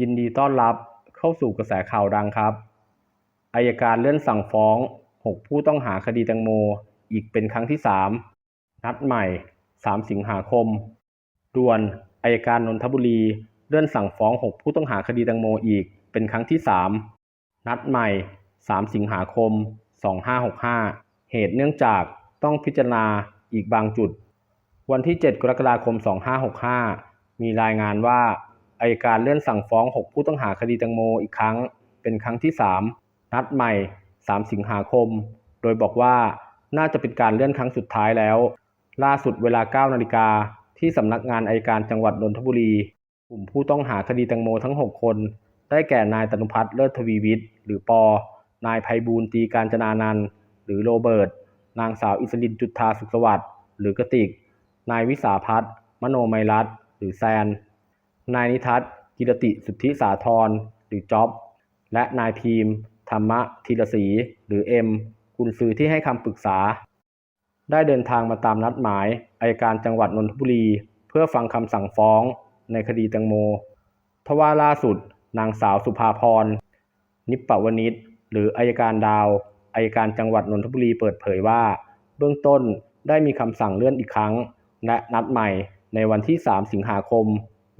ยินดีต้อนรับเข้าสู่กระแสข่าวดังครับ อายการเลื่อนสั่งฟ้อง 6 ผู้ต้องหาคดีแตงโม อีกเป็นครั้งที่ 3 นัดใหม่ 3 สิงหาคม ด่วนอายการนนทบุรีเลื่อนสั่งฟ้อง 6 ผู้ต้องหาคดีแตงโมอีกเป็นครั้งที่ 3 นัดใหม่ 3 สิงหาคม 2565 เหตุเนื่องจากต้องพิจารณาอีกบางจุด วันที่ 7 กรกฎาคม 2565 มีรายงานว่า อายการเลื่อนสั่งฟ้อง 6 ผู้ต้องหาคดีแตงโมอีกครั้ง เป็นครั้งที่ 3 นัดใหม่ 3 สิงหาคม โดยบอกว่าน่าจะเป็นการเลื่อนครั้งสุดท้ายแล้ว ล่าสุดเวลา 9 นาฬิกาที่สำนักงานอายการจังหวัดนนทบุรี กลุ่มผู้ต้องหาคดีแตงโมทั้ง 6 คน ได้แก่นายตนุพัฒน์เลิศทวีวิทย์หรือปอ นายไพบูลตีการจนานันหรือโรเบิร์ต นางสาวอิสลินจุฑาสุขสวัสดิ์หรือกติก นายวิสาพัฒน์มโนไมรัตน์หรือแซน นายนิทัศน์กิรติสุทธิสาธรหรือจ๊อบ และนายพีม ธรรมะธีรศรีหรือเอ็มกุญซือที่ให้คำปรึกษา ได้เดินทางมาตามนัดหมายอายการจังหวัดนนทบุรี เพื่อฟังคำสั่งฟ้องในคดีแตงโม ทว่าล่าสุด นางสาวสุภาพร นิปปวนิชหรืออายการดาวอายการจังหวัดนนทบุรีเปิดเผยว่า เบื้องต้นได้มีคำสั่งเลื่อนอีกครั้ง และนัดใหม่ในวันที่ 3 สิงหาคม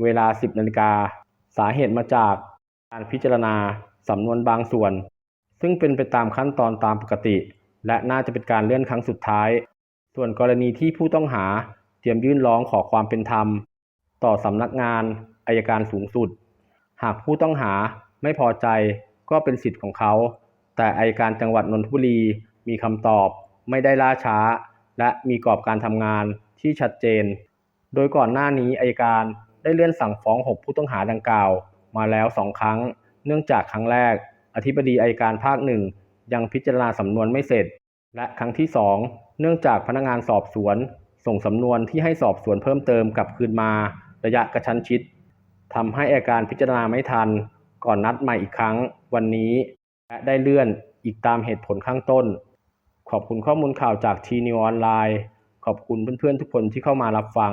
เวลา 10นาฬิกาสาเหตุมาจากการพิจารณาสำนวนบางส่วน ซึ่งเป็นไปตามขั้นตอนตามปกติ และน่าจะเป็นการเลื่อนครั้งสุดท้าย ส่วนกรณีที่ผู้ต้องหาเตรียมยื่นร้องขอความเป็นธรรม ต่อสำนักงานอายการสูงสุด หากผู้ต้องหาไม่พอใจก็เป็นสิทธิ์ของเขา แต่อายการจังหวัดนนทบุรีมีคำตอบไม่ได้ล่าช้า และมีกรอบการทำงานที่ชัดเจน โดยก่อนหน้านี้อายการ ได้เลื่อนสั่งฟ้อง 6 ผู้ต้องหาดังกล่าว มาแล้ว 2 ครั้ง เนื่องจากครั้งแรก อธิบดีอายการภาคหนึ่งยังพิจารณาสำนวนไม่เสร็จ และครั้งที่ 2 เนื่องจากพนักงานสอบสวน ส่งสำนวนที่ให้สอบสวนเพิ่มเติมกลับคืนมา ระยะกระชั้นชิดทำให้อายการพิจารณาไม่ทัน ก่อนนัดใหม่อีกครั้งวันนี้ และได้เลื่อนอีกตามเหตุผลข้างต้น ขอบคุณข้อมูลข่าวจากทีนิวออนไลน์ ขอบคุณเพื่อนๆทุกคนที่เข้ามารับฟัง